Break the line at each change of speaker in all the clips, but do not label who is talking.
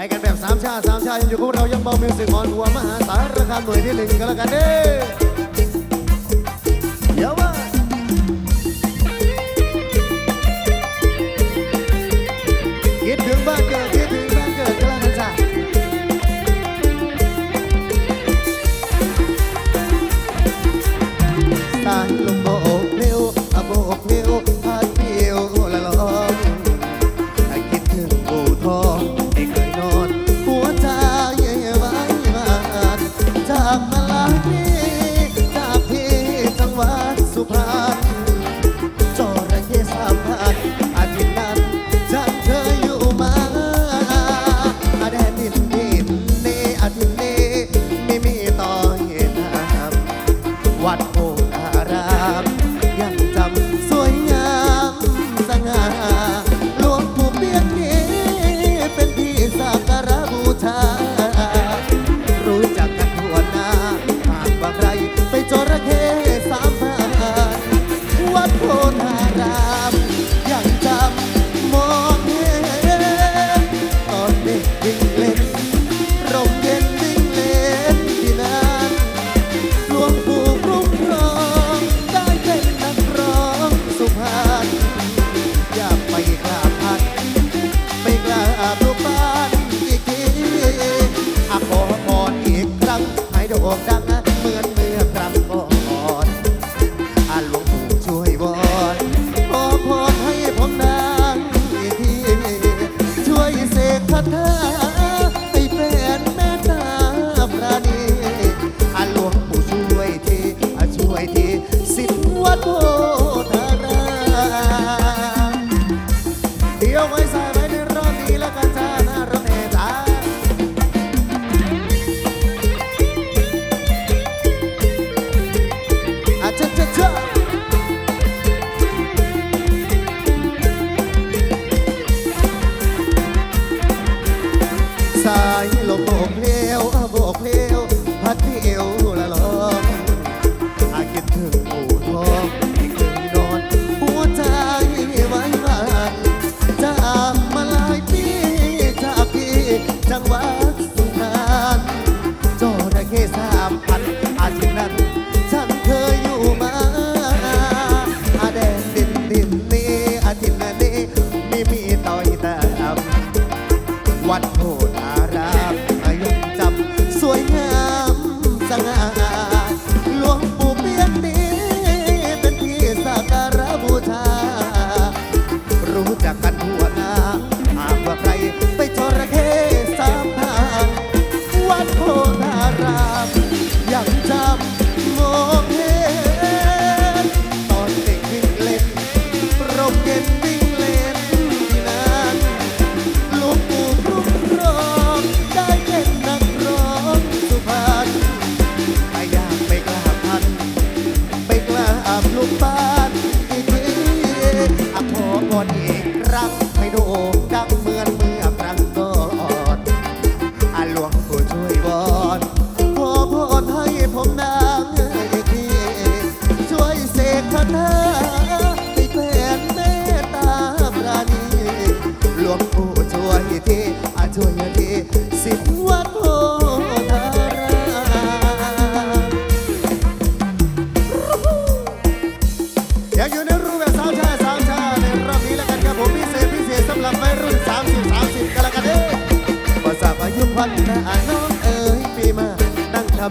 ไปกันแบบสามชาติสามชาติอยู่กับเรายังเบามิวสิกออนหัวมหาสารคามหน่วยที่หนึ่งกันแล้วกันเด้ เธอ Eu...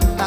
up.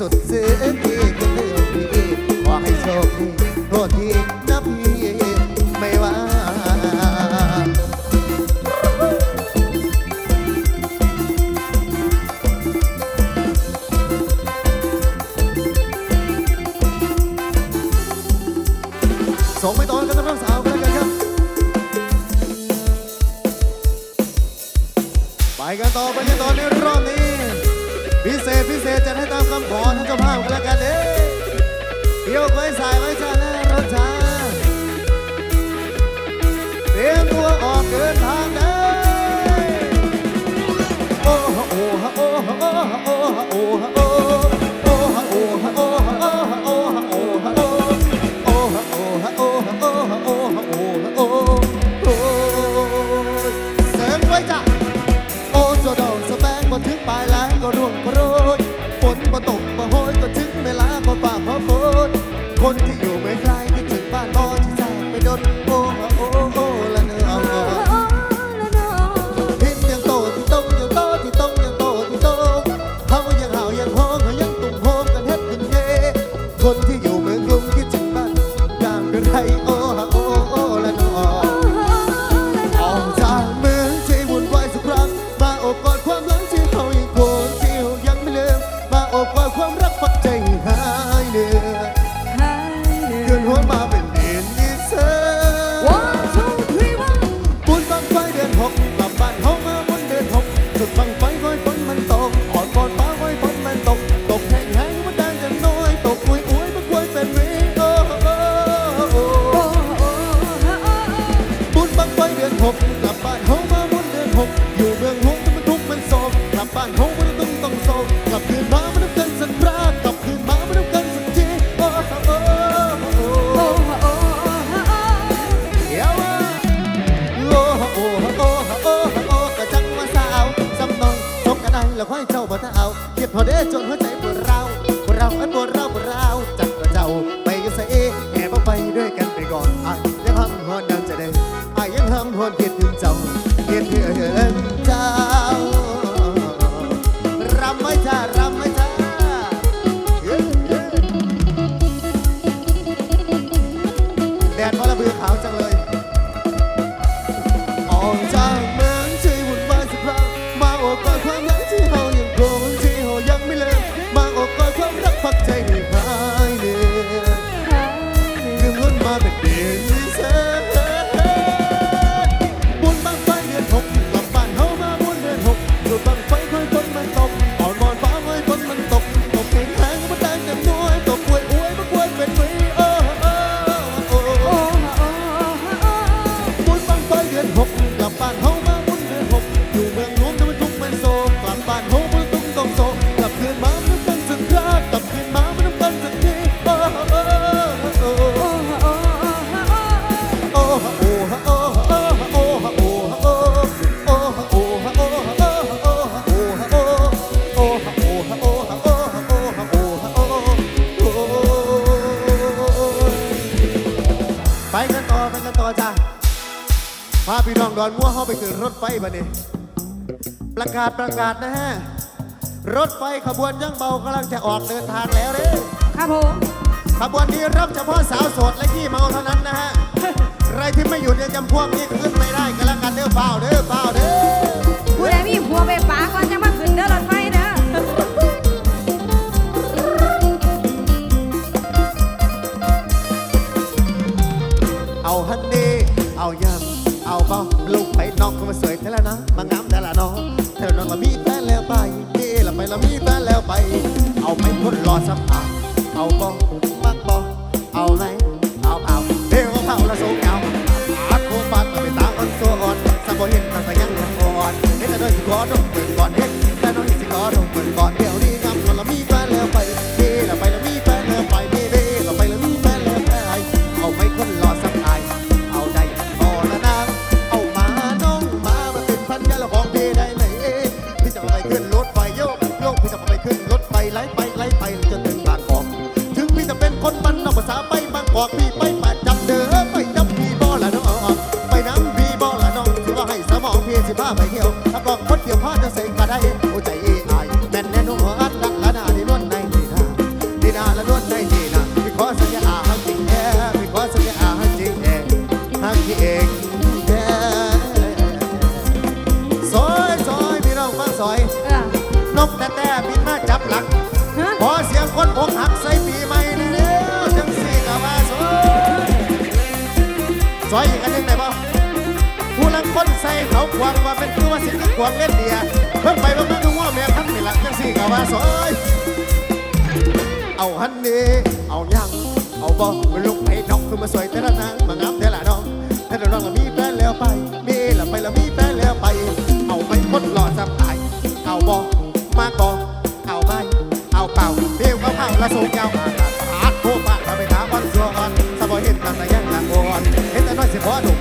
สุดซึ้งอีกเรื่องนี้ขอให้โชคดี พิเศษพิเศษจะให้ตามคำขอท่านเจ้าภาพกันแล้วกันเด้โยกไว้สายไว้ชาแนลรถชาเตรียมตัวออกเดินทาง hook อยเจ้าบ่ถ้าเอาเก็บดพอเด้จนหัวใจพวกเราพวกเราอันพวกเราพวกเราจักกระเจ้าไปกับสะเอแอบไปด้วยกันไปก่อนอะยังห้ำหอนดังจะได้อะยังห้ำหอนคิดถึงเจ้าคิดถึงเจ้า คือรถไฟบันนี้ ประกาศประกาศนะฮะ รถไฟขบวนย่างเบากำลังจะออกเดินทางแล้วเลย
ครับผม
ขบวนนี้รับเฉพาะสาวโสดและขี้เมาเท่านั้นนะฮะไรที่ไม่อยู่ในจำพวกนี้ขึ้นไม่ได้ก็แล้วกันเด้อเปล่าเด้อเปล่าเด้อ ผู้ใดมีหัวไปปัก ว่าสิ่งที่ควงเล่นเดียเพิ่งไปเพิ่งมาดูว่าแม่พักนี่ละจังสี่กะว่าสวยเอาฮันนี่เอายังเอาบ่มันลุกให้น้องคือมาสวยแต่ละนางมางามแต่ละน้องแต่ละน้องละมีแฟนแล้วไปมีละไปละมีแฟนแล้วไป เอาไปคนหล่อสับตายเอาบ่มาก่อนเอาไปเอาเป่าเบี้ยวเขาเผาละสูงยาวอาดโคบาดมาไปถามวันสัวอ่อนสบอยเห็นกันแต่ยังหนักอ่อนเห็นแต่น้อยสิขอดุ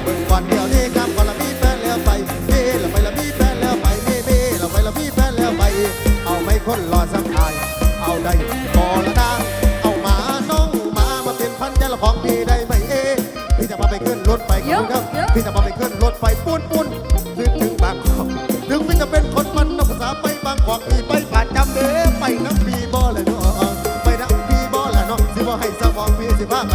ของพี่ได้ไหมเอ๊พี่จะมาไปขึ้นรถไฟกับคุณครับพี่จะมาไปขึ้นรถไฟปุ้นปุ้นถึงถึงบางกอกถึงพี่จะเป็นคนมันนอกภาษาไปบางกอกพี่ไปผ่านจำเด้อไปน้ำปีบ่เลยเนาะไปน้ำปีบ่ละเนาะสิบ่ให้สมองพี่สิพาไป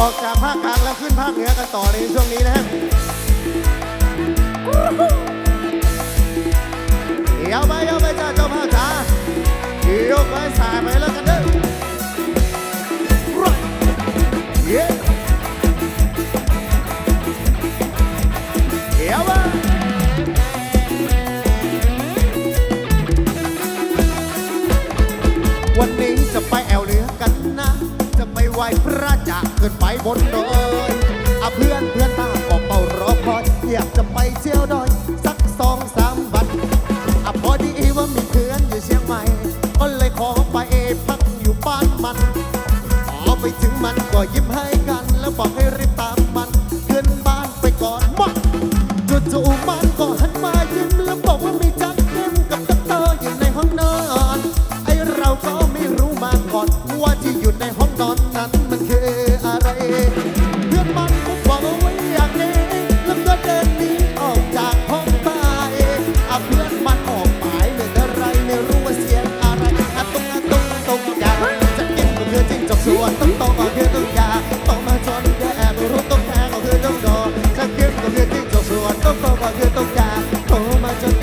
ออกจากภาคกลางแล้วขึ้นภาคเหนือกันต่อในช่วงนี้นะครับ มันก็ยิ้มให้กัน แล้วบอกให้รีบตามมันขึ้นบ้านไปก่อนมาจู่ๆมันก็หันมายิ้มแล้วบอกว่ามีจักเข้มกับตักเตอร์อยู่ในห้องนอนไอเราก็ไม่รู้มาก่อน ว่าที่อยู่ในห้องนอนนั้นมันคืออะไร เพื่อนมันก็บอกเอาไว้อย่างนี้แล้วก็เดินหนีออกจากห้องไปอะเพื่อนมันออกไปไม่ได้อะไรไม่รู้ว่าเสียงอะไรอะตุ้งอะตุ้งตุ้งอยางจะกินก็คือจิ้ง จกส่วนต้องโตก็คือต้องยาต้องมาจนแย่ไม่รู้ต้องแพ้ก็คือต้องโดนจะกินก็คือที่จกส่วนต้องโตก็คือต้องยาโตมาจน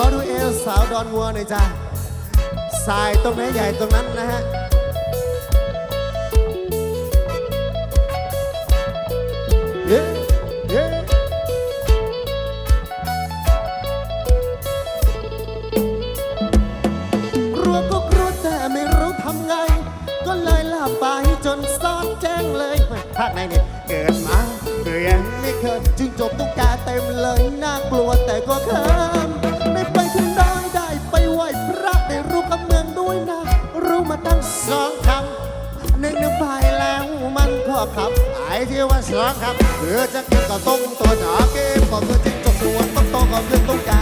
ขอดูเอลสาวดอนงัวหน่อยจ้าสายตรงไหนใหญ่ตรงนั้นนะฮะ Yeah. ที่ว่าช้างครับเพื่อจะเก็บก็ต้องตัวจ๋าเก็บก็คือจิ้งจกสวต้องโตก็เพื่อต้องกา